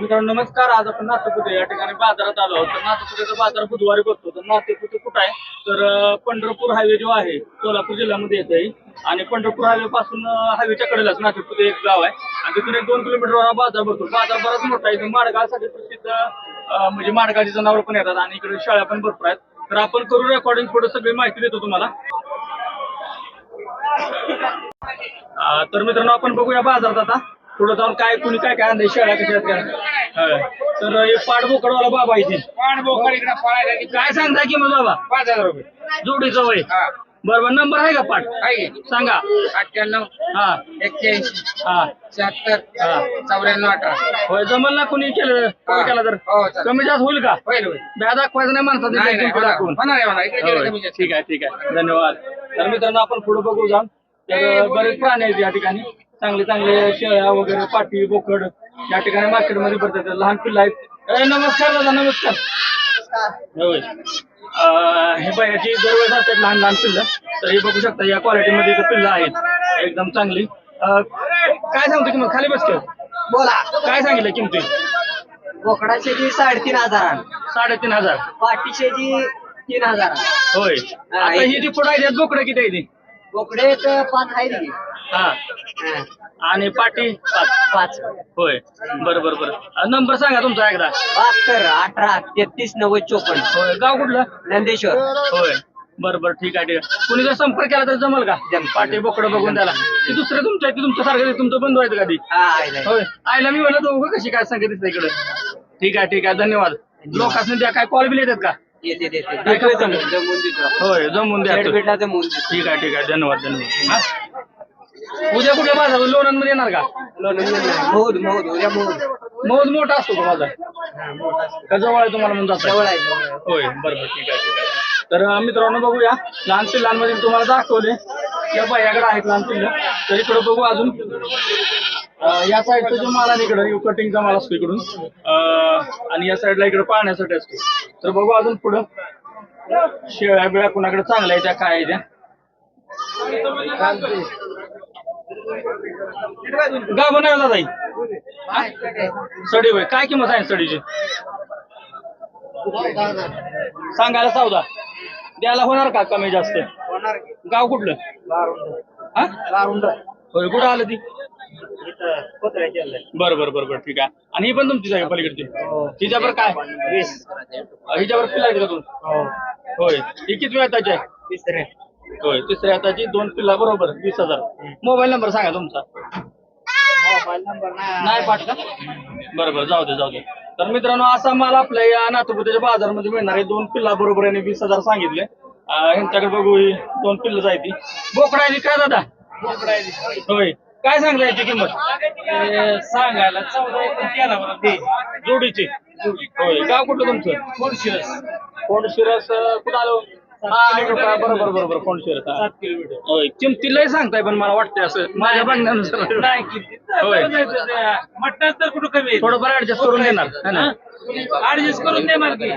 मित्रांनो नमस्कार. आज आपण नातेपुते या ठिकाणी बाजारात आलो आहोत. तर नातेपुतेचा बाजार बुधवारी भरतो तर नातेपुते कुठं आहे? तर पंढरपूर हायवे जो आहे सोलापूर जिल्ह्यामध्ये येत आहे आणि पंढरपूर हायवे पासून हायवेच्या कडेलाच नातेपुते एक गाव आहे. आणि तिथून एक दोन किलोमीटर बाजार भरतो. बाजार बराच मोठा आहे. माडगावसाठी प्रसिद्ध म्हणजे माडगावची जनावर पण येतात आणि इकडे शाळा पण भरपूर आहेत. तर आपण करू रेकॉर्डिंग पुढे सगळी माहिती देतो तुम्हाला. तर मित्रांनो आपण बघूया बाजारात आता. पुढे जाऊन काय कुणी काय काय आणलंय शेळ्या कशा आहेत काय. तर हे पाठबोकडवाला बाबा इथे. पाणबोकड इकडे पळायला काय सांगताय की मग बाबा? पाच हजार रुपये. जोडीचं वय हा. बरोबर नंबर आहे का पाठ? आहे सांगा. अठ्ठ्याण्णव हा. एक्क्याऐंशी हा. शहात्तर हा. चौऱ्याण्णव अठरा. होय जमल ना कुणी केलं कोणी हा. केला तर? हो, चालेल. कमी जास्त होईल का? होईल होईल. ब्या दाखवायचं नाही नाही होणार दाखवून. होणार. आहे, होणार. इकडे गेलं कमी होय. जास्त. ठीक आहे ठीक आहे. धन्यवाद. तर मित्रांनो आपण पुढे बघू जाऊन. तर बरेच प्राणी आहेत या ठिकाणी. चांगले चांगले शेळ्या वगैरे पाठी बोकड या ठिकाणी मार्केटमध्ये भरतात. लहान पिल्लं आहेत. ए, नमस्कार दादा नमस्कार. होय अं, हे बायाची दरवेळेस असतात लहान लहान पिल्लं. तर हे बघू शकता या क्वालिटीमध्ये इथं पिल्लं आहेत. एकदम चांगली. अं, काय सांगतो किंमत? खाली बस ठेव. बोला. काय सांगितलं किमती? बोकडाचे जी साडेतीन हजार साडेतीन हजार. पाटीचे जी तीन हजार होय. आता ही जी पुढे आहेत बोकडं किती आहे ती? बोकडे एक पाच आहेत की हा. आणि पाटी पाच. पाच. होय. बरं बरं बरं. नंबर सांगा तुमचा एकदा. बहात्तर अठरा तेहतीस नव्वद चोपन्न. होय. गाव कुठलं? नंदेश्वर. होय. बरं बरं. ठीक आहे ठीक आहे. कुणी जर संपर्क केला तर जमल का. पाटी बोकडं बघून त्याला. ती दुसरं तुमच्या ती तुमच्या सारखं तुमचं बंधू आहेत का ती हा आहे, आहे. होय. आईला मी म्हणलं दोघं कशी काय सांगितलं इकडे? ठीक आहे ठीक आहे. धन्यवाद. लोकांनी त्या काय कॉल बिल येतात का? काय होय जमून द्या ठीक आहे ठीक आहे. धन्यवाद धन्यवाद. हा? उद्या कुठे बाजार लोणंदमध्ये येणार का? मौद मौद उद्या मौद मौज. मोठा असतो का बाजार हा, मोठा असतो. का जवळ आहे तुम्हाला म्हणून जाता जवळ आहे जवळ आहे. होय बरोबर ठीक आहे ठीक आहे. तर अं, मित्रांनो बघूया लहान पिल्लांमध्ये तुम्हाला दाखवले. या बायाकडे आहेत लहान पिल्लं. तर इकडे बघू अजून. अं, या साईडचा जो माल आहे इकडे कटिंगचा माल असतो इकडून. अं, आणि या साईडला इकडे पाहण्यासाठी असतो. तर बघू अजून पुढं. शेळ्या बिळ्या कुणाकडे चांगल्या आहे त्या काय आहे त्या? गाव बनवला जाईल. सडी होय काय किंमत आहे सडीची? सांगायला चौदा द्यायला होणार का कमी जास्त? होणार गाव कुठलं? हा? होय कुठं आलं ती? बर बर बर बर ठीक आहे. आणि ही पण तुमची जागा पलीकडची. हिच्यावर काय? हिच्यावर पिल्ला का तू? होय. ही किती वेळ आहे? होय तिसऱ्या हाताची दोन पिल्ला बरोबर वीस हजार. मोबाईल नंबर सांगा तुमचा. मोबाईल नंबर नाही पाठ का? बरं बरं जाऊ दे जाऊ दे. तर मित्रांनो असा माल आपल्या या नाथपुतीच्या बाजारामध्ये मिळणार आहे. दोन पिल्ला बरोबर यांनी वीस हजार सांगितले. अं, ह्यांच्याकडे बघू ही दोन पिल्ल जायची बोकडा आहे काय दादा? होय. काय सांगता याची किंमत? सांगायला जोडीची. होय गाव कुठलं तुमचं? कोणशिरस कोणशिरस कुठं आलो? बरोबर बरोबर सात किलोमीटर. होय किमती लय सांगताय पण मला वाटतंय असं माझ्या बघण्यानुसार. नाही होय. तर कुठं कमी आहे? थोडंफार ऍडजस्ट करून देणार है ना? ऍडजस्ट करून देणार की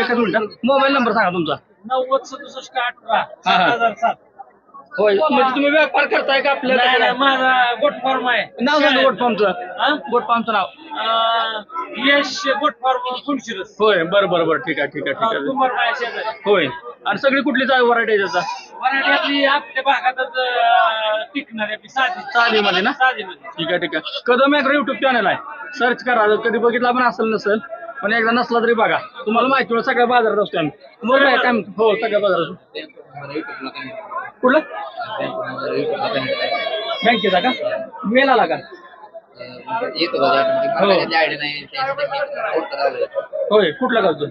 एकच मिनिट मोबाईल नंबर सांगा तुमचा. नव्वद सदुसष्ट अठरा हा, सात हा. हजार सात. होय म्हणजे तुम्ही व्यापार करताय का नाही, नाही, आपल्याला माझा गोट फॉर्म आहे. नाव सांगा गोट फॉर्मचं. हा? गोट फॉर्मचं नाव. अं, यश गोट फॉर्म फुलशिरस. होय बरं बरं बरं. ठीक आहे ठीक आहे ठीक आहे. शेजारी. होय. आणि सगळी कुठली जागा व्हरायटी आहे त्याचा? आपली आपल्या भागातच अं, टिकणारी आपली साधी. साधीमध्ये ना? साधीमध्ये. ठीक आहे ठीक आहे. कदम एक युट्यूब चॅनल आहे. सर्च करा. जर कधी बघितला पण असेल नसेल पण एकदा नसला तरी बघा. तुम्हाला माहिती होईल सगळ्या बाजारात असतो आम्ही. आहे काय म्हणतो? हो सगळ्या बाजारात कुठलं? बँकेचा का मेल आला का? येतो बघा हो. मला नाही मी करावं. होय कुठलं गावचं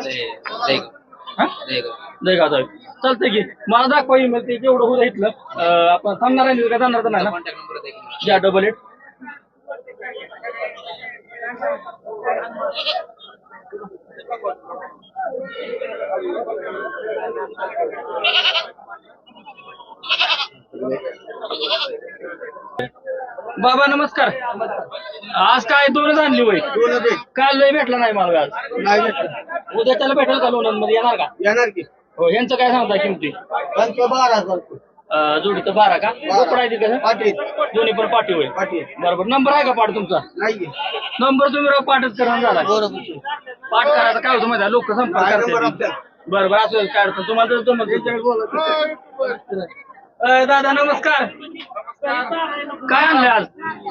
ते- ते- हा? ते- जयगावचा आहे. चालतंय की मला दाखवा ईमेल ते जेवढं होतं इथलं. अं, आपण थांबणार आहे का जाणार तर नाही ना? दे की. या डबल एट बाबा नमस्कार. आज काय दोनच आणली होय? काल लय भेटला नाही मला आज नाही भेटलं. उद्या त्याला भेटेल का लोणंदमध्ये येणार का? येणार की. हो यांचं काय सांगता किमती? त्यांचं बारा हजार रुपये. अं, जोडी तर बारा का? कसं? पाटी दोन्ही पण पाठी होय. बरोबर. नंबर आहे का पाठ तुमचा? नाही नंबर तुम्ही राव पाठच करा झाला. बरोबर. पाठ करायचं काय होतं माहिती लोक संपर्क काय नंबर करतात आपल्याला? बरोबर असं काय अडचण? तुम्हाला जमत अं, दादा नमस्कार. काय आणले आज?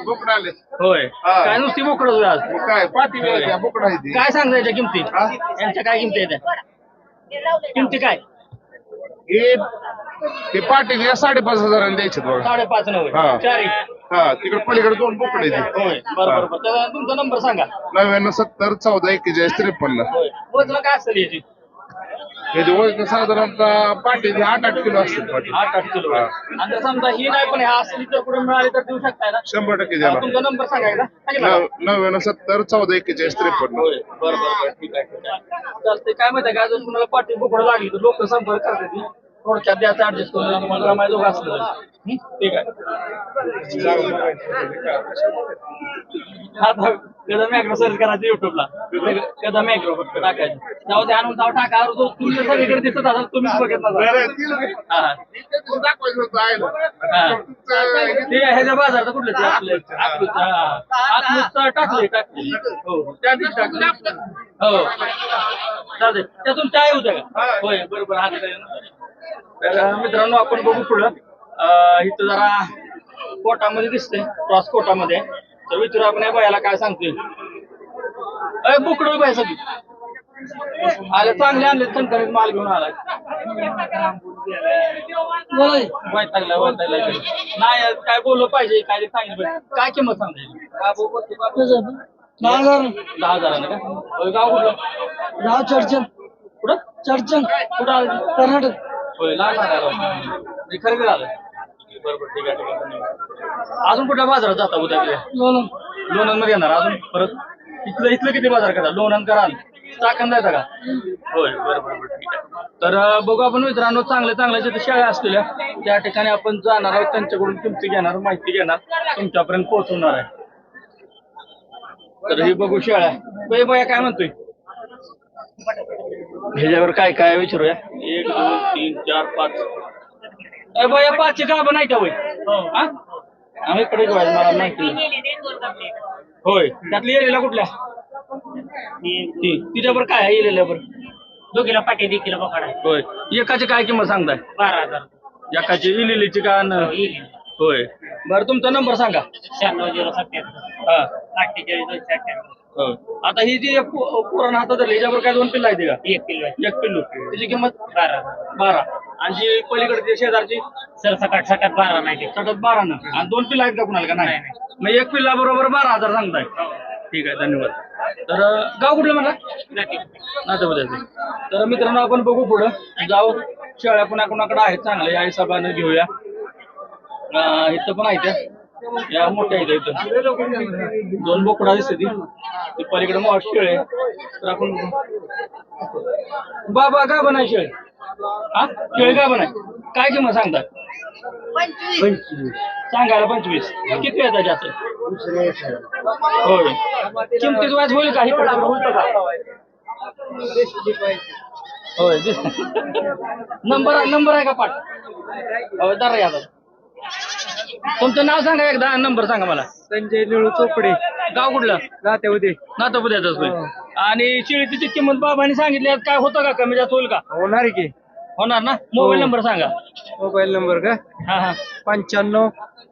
बोकड आले होय. हा. काय नुसती बोकड होय आज? मग काय पाठी होय. वेळेच्या बोकड आहे ती. काय सांगता याच्या किमती? हा? यांच्या काय किमती आहेत? किमती काय? हे पाठी हे साडेपाच हजारांनी द्यायचे बघा. साडेपाच नव्हे. हा. चारी. हा तिकडे पलीकडे दोन बोकड होय. बरोबर बरोबर. त्याचा तुमचा नंबर सांगा. नव्याण्णव सत्तर चौदा एक्केचाळीस त्रेपन्न. होय. वजन काय असेल याची? हे वजन साधारणतः पाठी आठ आठ किलो असते पाठी. आठ आठ किलो. आणि जर समजा ही नाही पण ह्या असली तर कुठे मिळाली तर देऊ शकताय ना? शंभर टक्के द्याला तुमचा नंबर सांगायचा सांगितला? नव- नव्याण्णव सत्तर चौदा एक्केचाळीस त्रेपन्न. होय. बरं बरं बरं. ठीक आहे ठीक आहे. चालतंय. काय माहिती आहे का? जर तुम्हाला पाठी बोकडं लागली तर लोक संपर्क करतात. थोडक्यात द्यायचं ऍडजस्ट करून तुम्हाला जरा माहिती असलं? ठीक आहे. आता कदा मॅग्रो सर्च करायचं युट्यूबला फक्त टाकायचं. तेव्हा ते आणून तेव्हा टाका. अरे तो तुम्ही जर सगळीकडे दिसत असाल तुम्हीच बघत नसाल आहे. ते ह्याच्या बाजारात कुठलं आपलं? हा. अकलूजचं टाकले टाकले. हो. त्या दिवशी टाकले हो चालतंय त्यातून चाय होत्या का? होय बरोबर. हा आहे. तर मित्रांनो आपण बघू पुढं. इथं जरा कोटामध्ये दिसतंय क्रॉस कोटामध्ये. तर विचारू आपण या बायाला काय सांगतोय? अय बुकडो बाय सगळी. आले चांगले आणले खणखणीत माल घेऊन आलाय. वैतागला वैतागला नाही काय बोललं पाहिजे काय सांगितलं. काय किंमत सांगायची दहा हजार. दहा हजारानं का? गाव कुठलं? गाव चडचण कुठं? चडचण कुठं आलं? कर्नाटक. होय लहान लहान खरं खरं आलं बरोबर ठीक आहे ठीक आहे धन्यवाद. अजून कुठल्या बाजारात जाता उद्या? लोणंद. लोणंदमध्ये येणार अजून परत? इथलं इथलं किती बाजार करा लोणंद कराल टाकन जायचा का? होय बरं बरं बरं ठीक आहे. तर बघू आपण मित्रांनो चांगल्या चांगल्या जिथे शाळा असलेल्या त्या ठिकाणी आपण जाणार आहोत. त्यांच्याकडून किमती घेणार माहिती घेणार. तुमच्यापर्यंत पोहोचवणार आहे. तर हे बघू शाळा. बाई बाया काय म्हणतोय? ह्याच्यावर काय काय विचारूया? एक दोन तीन चार पाच. अरे बाया पाचशे का नाही का होय? हा. आम्ही इकडे घेऊया मला माहिती होय. त्यातली येलेल्या कुठल्या? ती तिच्यावर काय आहे येलेल्यावर दोघीला पाटी देखील पकडा. होय. एकाची काय किंमत सांगताय? बारा हजार. एकाची इलेलीची का न? होय. बरं तुमचा नंबर सांगा. शहाण्णव झिरो सत्याहत्तर हा. अठ्ठेचाळीस दोनशे अठ्ठ्याण्णव. आता ही जी पुराण हातात धरली याच्यावर काय दोन पिल्ला आहे का? एक किलो आहे. एक पिल्लू. त्याची किंमत? बारा. बारा. आणि जी पलीकडची शेजारची? सरसकट सकाट बारा नाही ते. सतत बारा ना. आणि दोन पिल्ला आहेत का कुणाला का? नाही. मग एक पिल्ला बरोबर बारा हजार सांगताय. ठीक आहे धन्यवाद. तर अं, गाव कुठलं म्हणा. नातेवाईकाचं. तर मित्रांनो आपण बघू पुढं. जाऊ. शेळ्या पुन्हा कुणाकडे आहेत चांगल्या या हिशोबानं घेऊया. अं, इथं पण आहेत. त्या. या मोठ्या इथं दोन बोकडा दिसते ती पलीकडे मोठ शेळ आहे. तर आपण बाबा का बनाय शेळ? हा? शेळ का बनाय? काय किंमत सांगतात? सांगायला पंचवीस. किती येतात जास्त? होय. किमतीत व्याज होईल का? इकडं होईल का? होय. नंबर नंबर आहे का पाठ? होय दर या तुमचं नाव सांगा एकदा नंबर सांगा मला. संजय निळू चोपडे. गाव कुठलं? जाते उदे नातं होय. आणि शिळीची किंमत बाबांनी सांगितली आज काय होतं का? कमी जास्त होईल का? होणार की. होणार ना? मोबाईल नंबर सांगा. मोबाईल नंबर का? हा हा. पंच्याण्णव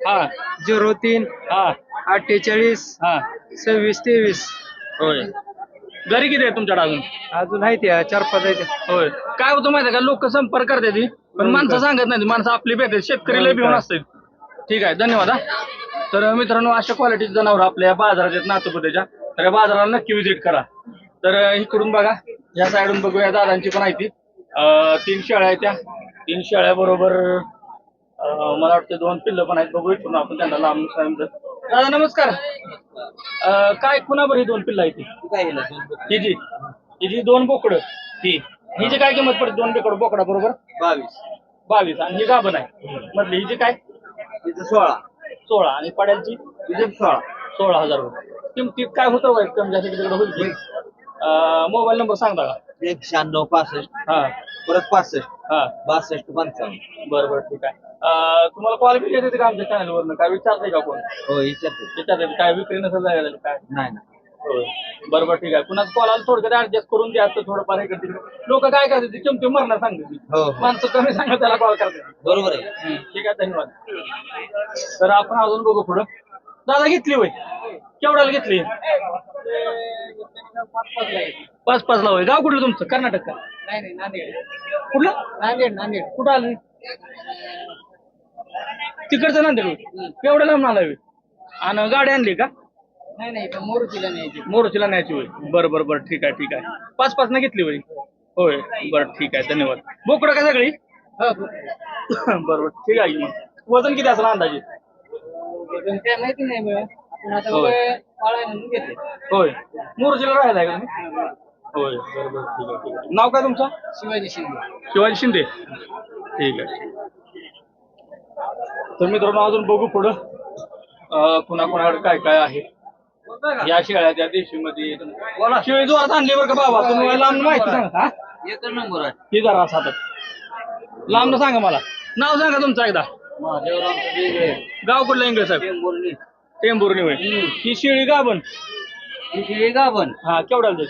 हा. झिरो तीन हा. अठ्ठेचाळीस हा. सव्वीस तेवीस. होय. घरी किती आहे तुमच्याकडे अजून? अजून आहे त्या चार पाच आहे होय. काय होतं माहिती आहे का? लोक संपर्क करतात ती. पण माणसं सांगत नाही माणसं आपली भेटतात. शेतकरीला भिवून असतात. ठीक आहे धन्यवाद हा. तर मित्रांनो अशा क्वालिटीचे जनावर आपल्या बाजारात आहेत नातुपत्याच्या तर या बाजाराला नक्की विजिट करा. तर इकडून बघा या साईडून बघूया दादांची पण आहे ती तीन शेळ्या आहेत त्या. तीन शेळ्या बरोबर अं, मला वाटतं दोन पिल्लं पण आहेत. बघू इकडून आपण त्यांना लांब सांगितलं दादा नमस्कार. अं, काय कुणाबर ही दोन पिल्लं आहेत ती? दोन बोकड? ही जी. ही जी दोन बोकडं. ती ही जी काय किंमत पडते दोन बोकड? बोकडा बरोबर बावीस. बावीस. आणि ही गाभण आहे. मधली ही जी काय? तिथं सोळा. सोळा. आणि पड्यालची तिथे सोळा. सोळा हजार रुपये. किमतीत काय होतं वय? कमी जास्त तिकडे होईल मोबाईल नंबर सांगता का? एक शहाण्णव पासष्ट. हा. परत पासष्ट. हा. बासष्ट पंचावन्न. बरं बरं ठीक आहे. अं, तुम्हाला कॉल बी येते का आमच्या चॅनलवरनं काय विचारते का कोण? हो विचारते. विचारते काय विक्री नसेल झालेलं काय? नाही ना होय. बरं बरं ठीक आहे. पुन्हा कॉल आला थोडक्यात ऍडजस्ट करून द्यायचं थोडंफार हे करते लोक काय करतात ते चिमटे मरणार सांगते हो, हो. माणसं कमी सांगा त्याला कॉल करतात. बरोबर आहे. ठीक आहे धन्यवाद. तर आपण अजून बघू पुढं. दादा घेतली होय? केवढ्याला घेतली? पाच पाच ला होय. गाव कुठलं तुमचं? कर्नाटक का? नाही नाही नांदेड कुठलं? नांदेड नांदेड कुठं आलं? तिकडचं नांदेड होय. केवढ्या लांब आला होय. आणि गाडी आणली का? नाही नाही पण मोरुतीला न्यायची. मोर्चीला न्यायची होय. बरं बरं बरं ठीक आहे ठीक आहे. पाच पाच ना घेतली होय. होय बरं ठीक आहे धन्यवाद. बोकडं का सगळी? बरं बरं ठीक आहे की मग. वजन किती असलं अंदाजे? पण काय माहिती नाही आता होय. म्हणून राहायला आहे का तुम्ही होय बरं बरं ठीक आहे ठीक आहे. नाव काय तुमचं? शिवाजी शिंदे. शिवाजी शिंदे. ठीक आहे. तर मित्रांनो अजून बघू पुढं. अं, कुणाकुणाकडे काय काय आहे. या शेळ्या त्या देशीमध्ये बोला. शेळी जोरात आणली बरं का बाबा? तुम्ही लांब माहिती सांगा हा एकच नंबर आहे. ही जरा हातात लांब सांगा मला. नाव सांगा तुमचं एकदा. गाव कुठलं इंग्रज साहेब? टेंबुर्णी टेंभुर्णी होय. ही शेळी गाभण तिथे गाभण हा केवढ्याला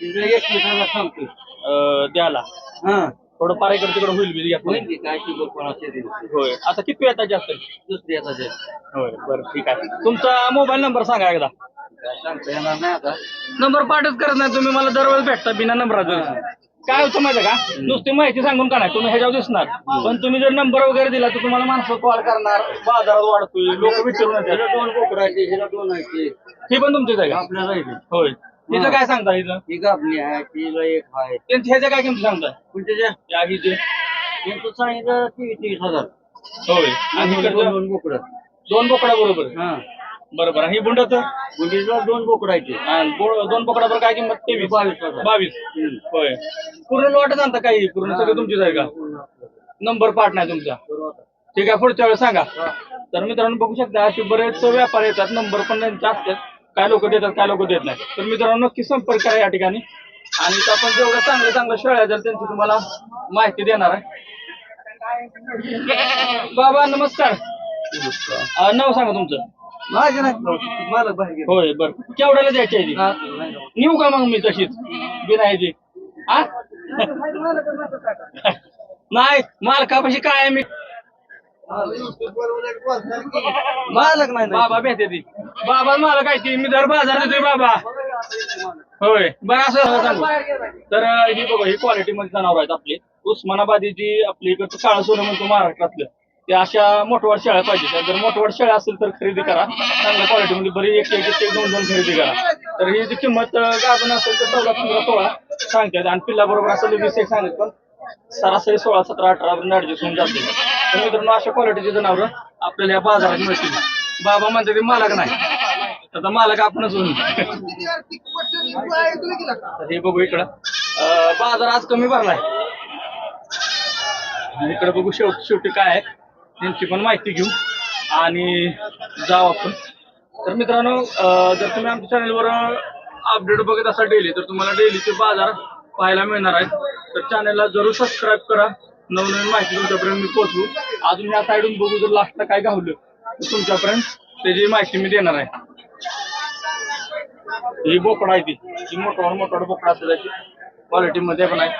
एकवीस हजार सांगतो द्याला हा. थोडं पार इकडे तिकडे होईल बी होईल की काय शुगर कोणाचे दिवस होय. आता किती येतात जास्त? दुसरी जे होय बरं ठीक आहे. तुमचा मोबाईल नंबर सांगा एकदा. काय सांगता येणार नाही आता. नंबर पाठच करत नाही तुम्ही मला दरवेळेस भेटता बिना नंबराचं. काय होतं माहिती का? नुसती माहिती सांगून का नाही? तुम्ही ह्याच्यावर दिसणार. पण तुम्ही जर नंबर वगैरे दिला तर तुम्हाला माणसं कॉल करणार बाजारात वाढतोय लोक विचारून येतात. दोन बोकडायचे हिला दोन आहे ही पण तुमचीच आहे का? आपल्या राहिले होय. हिचं काय सांगता हिचं? ही गाभणी आहे तिला एक आहे. त्यांच्या ह्याच्या काय किंमत सांगताय? पण त्याच्या या हिचे. त्यांचं सांगितलं तेवीस तेवीस हजार. होय. आणि इकडचं दोन बोकड दोन बोकडा बरोबर? हा. बरोबर. आणि ही बुंडत गुंडीला दोन बोकडायचे दोन बोकडा बरोबर काय किंमत? तेवीस. बावीस हजार. बावीस. होय. पूर्ण लॉटच आणता काही पूर्ण सगळं तुमचीच आहे का? नंबर पाठ नाही तुमचा. ठीक आहे पुढच्या वेळेस सांगा. तर मित्रांनो बघू शकता असे बरेच व्यापार येतात नंबर पण त्यांचे असतात. काय लोक देतात काय लोक देत नाही. तर मित्रांनो नक्की संपर्क करा या ठिकाणी. आणि आपण जेवढं चांगलं चांगलं शेळ्या जर त्यांची तुम्हाला माहिती देणार आहे. बाबा नमस्कार. अं, नाव सांगा तुमचं. माझे नाही मला बाहेर होय बर. केवढ्याला द्यायची आहे ती? नेऊ का मग मी तशीच? बिनायची आ नाही मालकापाशी काय आहे मी? मालक नाही बाबा भेटते ती. बाबा मला काय ती. मी दर बाजार देतोय बाबा. होय. बरं असं सांगू तर ही बघा ही क्वालिटी मध्ये जनावर आहेत आपली. उस्मानाबादी जी आपली इकडचं काळं सोनं म्हणतो महाराष्ट्रातलं. ते अशा मोठवाड शेळ्या पाहिजे जर मोठवाड शेळ्या असेल तर खरेदी करा. चांगल्या क्वालिटी मध्ये बरी एक एक एक दोन दोन खरेदी करा. तर ही जी किंमत गाजून असेल तर चौदा पंधरा सोळा सांगतात. आणि पिल्ला बरोबर असेल वीस एक सांगत पण सरासरी सोळा सतरा अठरा पर्यंत ऍडजस्ट होऊन जाते. तर मित्रांनो अशा क्वालिटीची जनावर आपल्याला या बाजारात मिळतील. बाबा म्हणते ते मालक नाही. आता मालक आपणच होऊन तर हे बघू इकडं. अं, बाजार आज कमी भरलाय. आणि इकडे बघू शेवटी शेवटी काय आहे. त्यांची पण माहिती घेऊ. आणि जाऊ आपण. तर मित्रांनो अं, जर तुम्ही आमच्या चॅनलवर अपडेट बघत असाल डेली तर तुम्हाला डेलीचे बाजार पाहायला मिळणार आहेत. तर चॅनलला जरूर सबस्क्राईब करा. नवनवीन माहिती तुमच्यापर्यंत मी पोहोचवू अजून या साईडून बघू जर लास्टला काय घावलं तर तुमच्यापर्यंत त्याची माहिती मी देणार आहे. ही बोकड आहे ती. ही मोठा मोठा बोकड असेल त्याची क्वालिटी मध्ये पण आहे.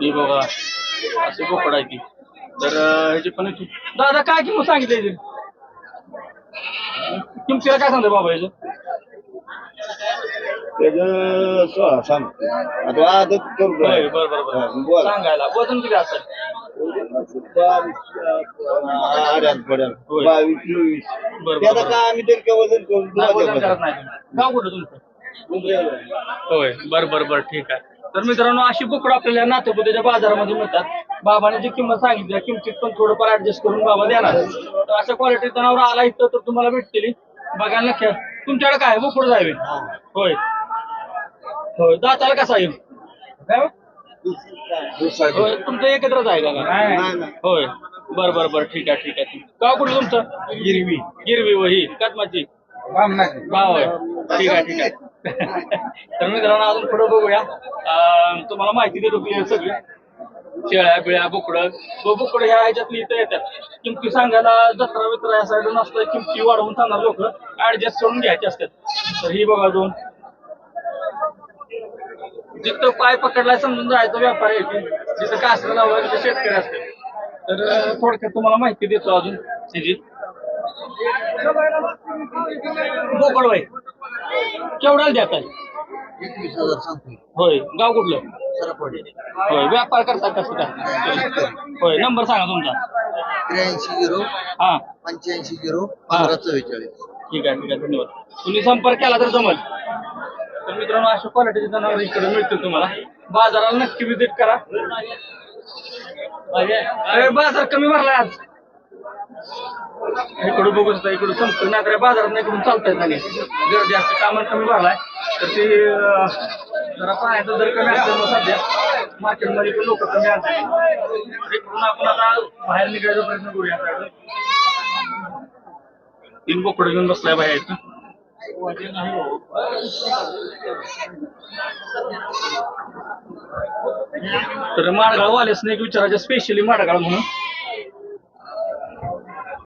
ही बघा अशी बोकड आहे ती. तर ह्याची पण दादा काय किंमत सांगितली याची? किमतीला काय सांगते बाबा याचं? त्याचं सोळा सांगतो आता आदत करतो होय, बरं बरं बरं. बोला. सांगायला. वजन किती असेल बावीस होय. चोवीस. बरं त्याला बरं काय आम्ही तरी काय वजन करून नाही, वजन तुला करत नाही तुम्ही. गाव कुठं तुमचं? होय बर बर बर ठीक आहे. तर मित्रांनो अशी बोकडं आपल्याला नातेपुतेच्या बाजारामध्ये मिळतात. बाबाने जी किंमत सांगितली त्या किमतीत पण थोडंफार ऍडजस्ट करून बाबा देणार. तर अशा क्वालिटी जनावर आला इथं तर तुम्हाला भेटतील. बघायला नक्की. तुमच्याकडे काय बोकड जावे होय. होय दाताला कसा येईल? काय होय तुमचं एकत्रच आहे का. होय. बर बर बर. ठीक आहे ठीक आहे. गाव कुठं तुमचं? गिरवी. गिरवी वही. कदमाची आहे ठीक आहे ठीक आहे. तर मित्रांनो अजून पुढे बघूया. तुम्हाला माहिती देतो क्लिअर सगळी शेळ्या बिळ्या बोकडं. बोकडं ह्या ह्याच्यातली इथं येतात. किमती सांगायला जत्रा वित्रा या साईड नसतं किमती वाढवून सांगणार लोक. ऍडजस्ट करून घ्यायचे असतात. तर ही बघा दोन. जिथं पाय पकडलाय समजून जायचं व्यापारी. जिथं कासरं लावलं तिथं शेतकरी असते. तर थोडक्यात तुम्हाला माहिती देतो अजून त्याची बोकड बाई केवढ्याला आहे एकवीस हजार होय गाव कुठलं? सरपडे होय व्यापार करता कसं काय? होय नंबर सांगा तुमचा. त्र्याऐंशी झिरो हा. पंच्याऐंशी झिरो पंधरा चव्वेचाळीस. ठीक आहे ठीक आहे धन्यवाद. तुम्ही संपर्क केला तर जमल. तर मित्रांनो अशा क्वालिटीचे जनावर इकडे मिळतील तुम्हाला. बाजाराला नक्की विजिट करा. अरे बाजार कमी भरलाय आज. इकडे बघू शकता इकडे संपूर्ण नागऱ्या बाजारात नाही इकडून चालता येत नाही गर्दी असते कामाला कमी भरलाय. तर ते जरा पाण्याचा दर कमी असल्यामुळे सध्या मार्केटमध्ये पण लोक कमी असतात इकडून आपण आता बाहेर निघायचा प्रयत्न करूया. तीन बोकडं घेऊन बसलाय बाहेर. तर माडगाव वाले स्नेक विचारायचे स्पेशली माडगाव म्हणून.